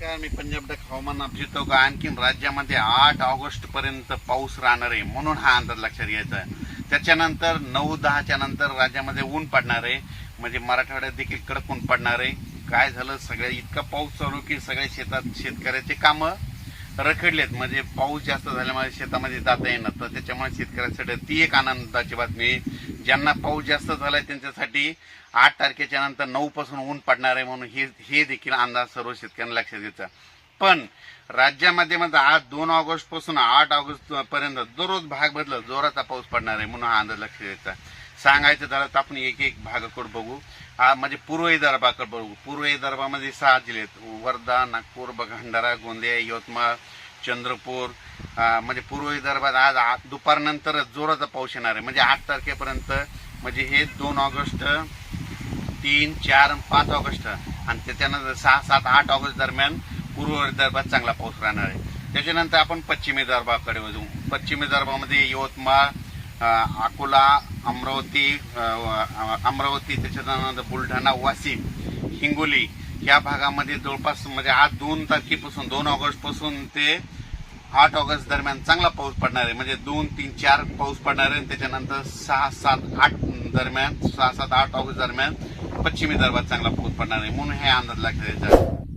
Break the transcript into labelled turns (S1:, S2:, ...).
S1: नमस्कार मी पंजाब डक हवामान अभिजित का आणखीन राज्यामध्ये आठ ऑगस्ट पर्यंत पाऊस राहणार आहे म्हणून हा अंदाज लक्षात घ्यायचा आहे. त्याच्यानंतर नऊ दहाच्या नंतर राज्यामध्ये ऊन पडणार आहे. म्हणजे मराठवाड्यात देखील कडक ऊन पडणार आहे. काय झालं? सगळ्या इतका पाऊस चालू की सगळ्या शेतात शेतकऱ्याचे कामं रखडलेत. म्हणजे पाऊस जास्त झाल्यामुळे शेतामध्ये जाता येणार तर त्याच्यामुळे शेतकऱ्यांसाठी ती एक आनंदाची बातमी आहे. ज्यांना पाऊस जास्त झालाय त्यांच्यासाठी आठ तारखेच्या नंतर नऊ पासून ऊन पडणार आहे म्हणून हे हे देखील अंदाज सर्व शेतकऱ्यांना लक्षात घ्यायचा पण राज्यामध्ये म्हणजे आज दोन ऑगस्टपासून आठ ऑगस्ट पर्यंत दररोज भाग बदलत जोराचा पाऊस पडणार आहे म्हणून हा अंदाज लक्षात घ्यायचा सांगायचं झालं तर आपण एक एक भागाकडे बघू. हा म्हणजे पूर्व विदर्भाकडे बघू. पूर्व विदर्भामध्ये सहा जिल्हे आहेत. वर्धा नागपूर भंडारा गोंदिया यवतमाळ चंद्रपूर म्हणजे पूर्व विदर्भात आज दुपारनंतरच दुपारनंतर जोराचा पाऊस येणार आहे. म्हणजे आठ तारखेपर्यंत म्हणजे हे दोन ऑगस्ट तीन चार पाच ऑगस्ट आणि त्याच्यानंतर सहा सात आठ ऑगस्ट दरम्यान पूर्व विदर्भात चांगला पाऊस राहणार आहे. त्याच्यानंतर आपण पश्चिम विदर्भाकडे जाऊ पश्चिम विदर्भामध्ये यवतमाळ अकोला अमरावती अमरावती त्याच्यानंतर बुलढाणा वाशिम हिंगोली या भागामध्ये जवळपास म्हणजे आज दोन तारखेपासून दोन ऑगस्टपासून ते आठ ऑगस्ट दरम्यान चांगला पाऊस पडणार आहे. म्हणजे दोन तीन चार पाऊस पडणार आहे आणि त्याच्यानंतर सहा सात आठ दरम्यान सहा सात आठ ऑगस्ट दरम्यान पश्चिमी दरबार चांगला पाऊस पडणार आहे. म्हणून हे अंदाज लागले